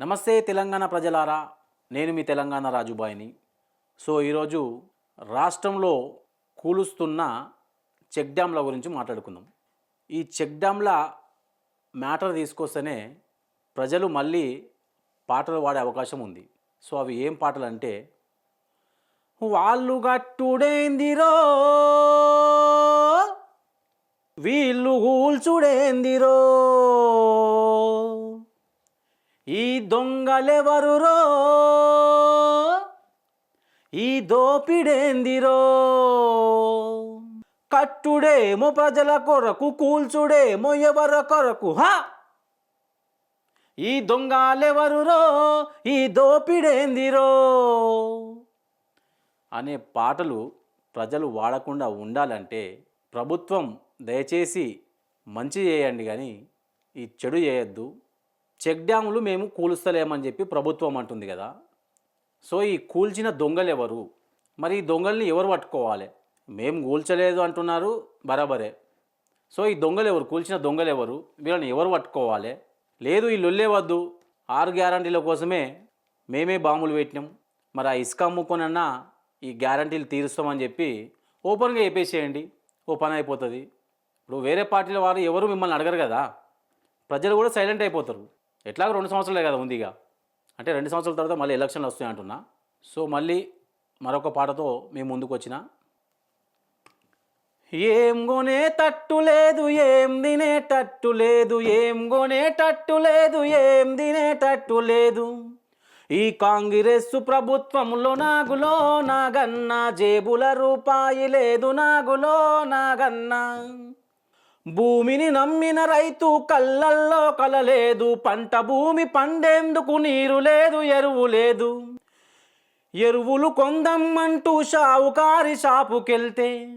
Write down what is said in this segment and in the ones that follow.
నమస్తే తెలంగాణ ప్రజలారా నేను మీ తెలంగాణ రాజుబాయిని. సో ఈరోజు రాష్ట్రంలో కూలుస్తున్న చెక్ డ్యాంల గురించి మాట్లాడుకుందాం. ఈ చెక్ డ్యాంల మ్యాటర్ తీసుకొస్తేనే ప్రజలు మళ్ళీ పాటలు పాడే అవకాశం ఉంది. సో అవి ఏం పాటలు అంటే వాళ్ళు గట్టుడేందిరో వీళ్ళు కూల్చుడేందిరో ఈ దొంగలెవరురో ఈ దోపిడేందిరో? కట్టుడేమో ప్రజల కొరకు కూల్చుడేమో ఎవరి కొరకు హా? ఈ దొంగలెవరురో ఈ దోపిడేందిరో? అనే పాటలు ప్రజలు వాడకుండా ఉండాలంటే ప్రభుత్వం దయచేసి మంచి చేయండి కానీ ఈ చెడు చేయొద్దు. చెక్ డ్యాములు మేము కూలుస్తలేమని చెప్పి ప్రభుత్వం అంటుంది కదా. సో ఈ కూల్చిన దొంగలు ఎవరు? మరి ఈ దొంగల్ని ఎవరు పట్టుకోవాలి? మేము కూల్చలేదు అంటున్నారు బరాబరే. సో ఈ దొంగలు ఎవరు? కూల్చిన దొంగలు ఎవరు? వీళ్ళని ఎవరు పట్టుకోవాలి? లేదు ఈ లొల్లే వద్దు ఆరు గ్యారంటీల కోసమే మేమే బాంబులు పెట్టినాం. మరి ఆ ఇసుక అమ్ముకొనన్నా ఈ గ్యారంటీలు తీరుస్తామని చెప్పి ఓపెన్గా చెప్పేసేయండి. ఓ పని అయిపోతుంది. ఇప్పుడు వేరే పార్టీల వారు ఎవరు మిమ్మల్ని అడగరు కదా. ప్రజలు కూడా సైలెంట్ అయిపోతారు. ఎట్లాగో రెండు సంవత్సరాలే కదా ఉంది ఇక. అంటే రెండు సంవత్సరాల తర్వాత మళ్ళీ ఎలక్షన్లు వస్తాయి అంటున్నా. సో మళ్ళీ మరొక పాటతో మేము ముందుకు వచ్చిన. ఏం కొనేటట్టు లేదు ఏం తినేటట్టు లేదు ఏం కొనేటట్టు లేదు ఏం తినేటట్టు లేదు. ఈ కాంగ్రెస్ ప్రభుత్వంలో నాగులో నాగన్న జేబుల రూపాయి లేదు నాగులో నాగన్నా. భూమిని నమ్మిన రైతు కళ్ళల్లో కలలేదు పంట భూమి పండేందుకు నీరు లేదు ఎరువు లేదు. ఎరువులు కొందమ్మంటూ షావుకారి షాపుకెళ్తే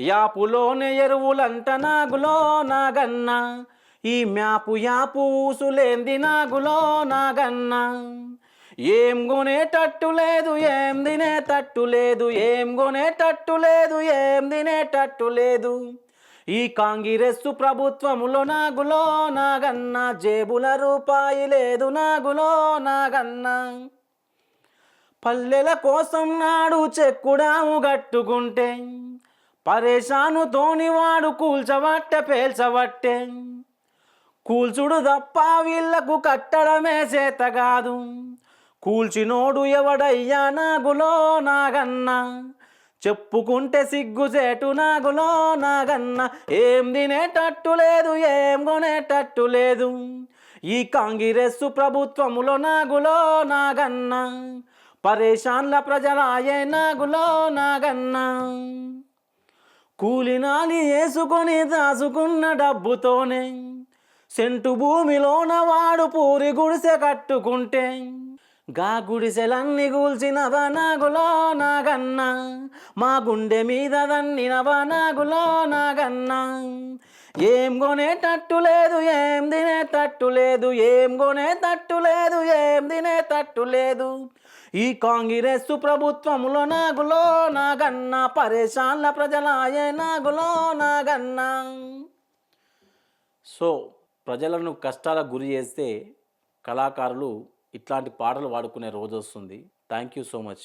యాపులోనే ఎరువులంట నాగులో నాగన్న. ఈ మ్యాపు యాపు ఊసులేంది నాగులో నాగన్న. ఏం కొనేటట్టు లేదు ఏం తినేటట్టు లేదు ఏం కొనేటట్టు లేదు ఏం తినేటట్టు లేదు. ఈ కాంగ్రెస్ ప్రభుత్వములో నాగులో నాగన్న జేబుల రూపాయి లేదు నాగులో నాగన్న. పల్లెల కోసం నాడు చెక్కుడాము గట్టుకుంటే పరేషాను తోనివాడు వాడు పేల్చవట్టే పేల్చబట్టే. కూల్చుడు తప్ప వీళ్ళకు కట్టడమే చేత కాదు. కూల్చినోడు ఎవడయ్యా నాగులో నాగన్నా? చెప్పుకుంటే సిగ్గుచేటు నాగులో నాగన్న. ఏం తినేటట్టు లేదు ఏం కొనేటట్టు లేదు. ఈ కాంగ్రెస్ ప్రభుత్వములో నాగులో నాగన్న. పరేషాన్ల ప్రజలాయే నాగులో నాగన్న. కూలినాలి వేసుకొని దాచుకున్న డబ్బుతోనే. సెంటు భూమిలోన వాడు పూరి గుడిసె కట్టుకుంటే. గా గుడిసెలన్నీ గూల్చినవా నాగులో నాగన్న మా గుండె మీద దన్నినవా నాగులో నాగన్న ఏం కొనేటట్టు లేదు ఏం తినేటట్టు లేదు ఏం కొనేటట్టు లేదు ఏం తినేటట్టు లేదు. ఈ కాంగ్రెస్ ప్రభుత్వములో నాగులో నాగన్న పరేషాన్ల ప్రజలాయే నాగులో నాగన్న సో ప్రజలను కష్టాలకు గురి చేస్తే కళాకారులు ఇట్లాంటి పాటలు వాడుకునే రోజు వస్తుంది. Thank you so much